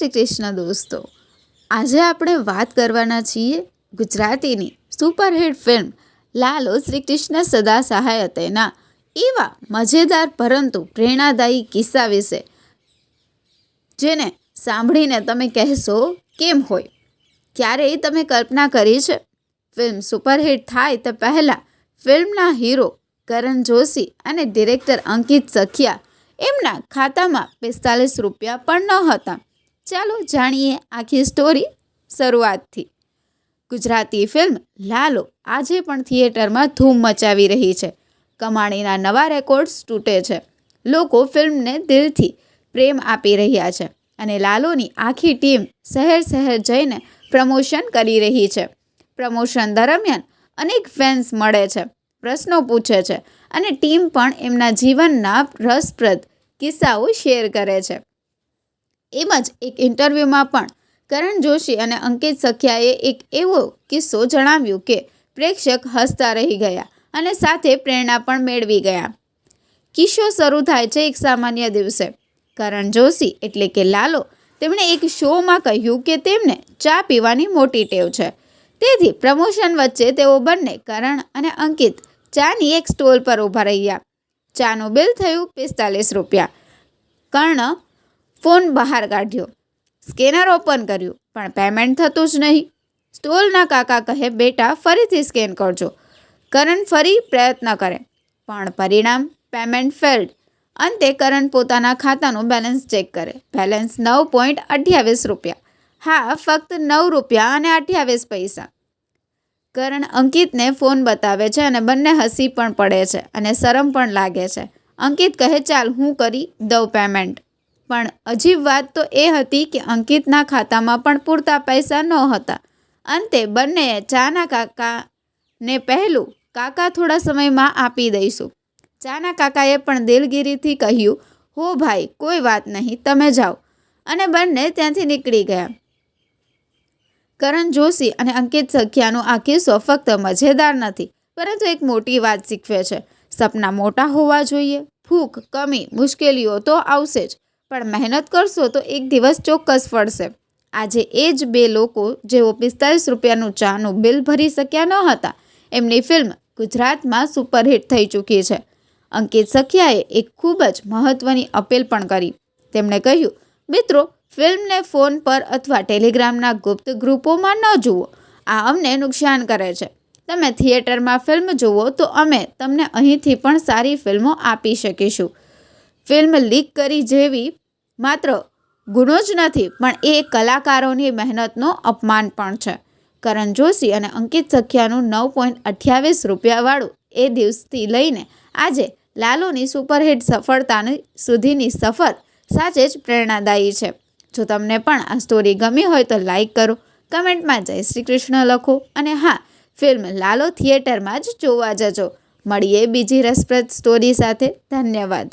શ્રી કૃષ્ણ દોસ્તો. આજે આપણે વાત કરવાના છીએ ગુજરાતીની સુપરહિટ ફિલ્મ લાલો શ્રી કૃષ્ણ સદા સહાય તેના એવા મજેદાર પરંતુ પ્રેરણાદાયી કિસ્સા વિશે, જેને સાંભળીને તમે કહેશો કેમ હોય? ક્યારેય તમે કલ્પના કરી છે? ફિલ્મ સુપરહિટ થાય તે પહેલાં ફિલ્મના હીરો કરણ જોશી અને ડિરેક્ટર અંકિત સખિયા એમના ખાતામાં પિસ્તાલીસ રૂપિયા પણ ન હતા. ચાલો જાણીએ આખી સ્ટોરી શરૂઆતથી. ગુજરાતી ફિલ્મ લાલો આજે પણ થિયેટરમાં ધૂમ મચાવી રહી છે. કમાણીના નવા રેકોર્ડ્સ તૂટે છે. લોકો ફિલ્મને દિલથી પ્રેમ આપી રહ્યા છે અને લાલોની આખી ટીમ શહેર શહેર જઈને પ્રમોશન કરી રહી છે. પ્રમોશન દરમિયાન અનેક ફેન્સ મળે છે, પ્રશ્નો પૂછે છે અને ટીમ પણ એમના જીવનના રસપ્રદ કિસ્સાઓ શેર કરે છે. એમ જ એક ઇન્ટરવ્યૂમાં પણ કરણ જોશી અને અંકિત સખિયાએ એક એવો કિસ્સો જણાવ્યો કે પ્રેક્ષક હસતા રહી ગયા અને સાથે પ્રેરણા પણ મેળવી ગયા. કિસ્સો શરૂ થાય છે એક સામાન્ય દિવસે. કરણ જોશી એટલે કે લાલો તેમણે એક શોમાં કહ્યું કે તેમને ચા પીવાની મોટી ટેવ છે. તેથી પ્રમોશન વચ્ચે તેઓ બંને કરણ અને અંકિત ચાની એક સ્ટોલ પર ઊભા રહ્યા. ચાનું બિલ થયું પિસ્તાલીસ રૂપિયા. કર્ણ ફોન બહાર કાઢ્યો. સ્કેનર ઓપન કર્યું, પણ પેમેન્ટ થતું જ નહીં. સ્ટોલના કાકા કહે, બેટા, ફરીથી સ્કેન કરજો. કરણ ફરી પ્રયત્ન કરે, પણ પરિણામ પેમેન્ટ ફેલ્ડ. અંતે કરણ પોતાના ખાતાનું બેલેન્સ ચેક કરે. બેલેન્સ નવ પોઈન્ટ અઠ્યાવીસ રૂપિયા. હા, ફક્ત નવ રૂપિયા અને અઠ્યાવીસ પૈસા. કરણ અંકિતને ફોન બતાવે છે અને બંને હસી પણ પડે છે અને શરમ પણ લાગે છે. અંકિત કહે, ચાલ, હું કરી દઉં પેમેન્ટ. પણ અજીબ વાત તો એ હતી કે અંકિતના ખાતામાં પણ પૂરતા પૈસા ન હતા. અંતે બંનેએ ચાના કાકાને પહેલું, કાકા, થોડા સમયમાં આપી દઈશું. ચાના કાકાએ પણ દિલગીરીથી કહ્યું, હો ભાઈ, કોઈ વાત નહીં, તમે જાઓ. અને બંને ત્યાંથી નીકળી ગયા. કરણ જોશી અને અંકિત સખ્યાનો આ કિસ્સો ફક્ત મજેદાર નથી, પરંતુ એક મોટી વાત શીખવે છે. સપના મોટા હોવા જોઈએ, ભૂખ, કમી, મુશ્કેલીઓ તો આવશે જ. પણ મહેનત કરશો તો એક દિવસ ચોક્કસ ફળશે. આજે એ જ બે લોકો જેઓ પિસ્તાલીસ રૂપિયાનું ચાનું બિલ ભરી શક્યા ન હતા, એમની ફિલ્મ ગુજરાતમાં સુપરહિટ થઈ ચૂકી છે. અંકિત સખિયાએ એક ખૂબ જ મહત્ત્વની અપીલ પણ કરી. તેમણે કહ્યું, મિત્રો, ફિલ્મને ફોન પર અથવા ટેલિગ્રામના ગુપ્ત ગ્રુપોમાં ન જુઓ. આ અમને નુકસાન કરે છે. તમે થિયેટરમાં ફિલ્મ જુઓ તો અમે તમને અહીંથી પણ સારી ફિલ્મો આપી શકીશું. ફિલ્મ લીક કરી જેવી માત્ર ગુનો જ નથી, પણ એ કલાકારોની મહેનતનો અપમાન પણ છે. કરણ જોશી અને અંકિત સખ્યાનું નવ પોઈન્ટ અઠ્યાવીસ રૂપિયાવાળું એ દિવસથી લઈને આજે લાલુની સુપરહિટ સફળતાની સુધીની સફર સાચે જ પ્રેરણાદાયી છે. જો તમને પણ આ સ્ટોરી ગમી હોય તો લાઈક કરો, કમેન્ટમાં જય શ્રી કૃષ્ણ લખો અને હા, ફિલ્મ લાલો થિયેટરમાં જ જોવા જજો. મળીએ બીજી રસપ્રદ સ્ટોરી સાથે. ધન્યવાદ.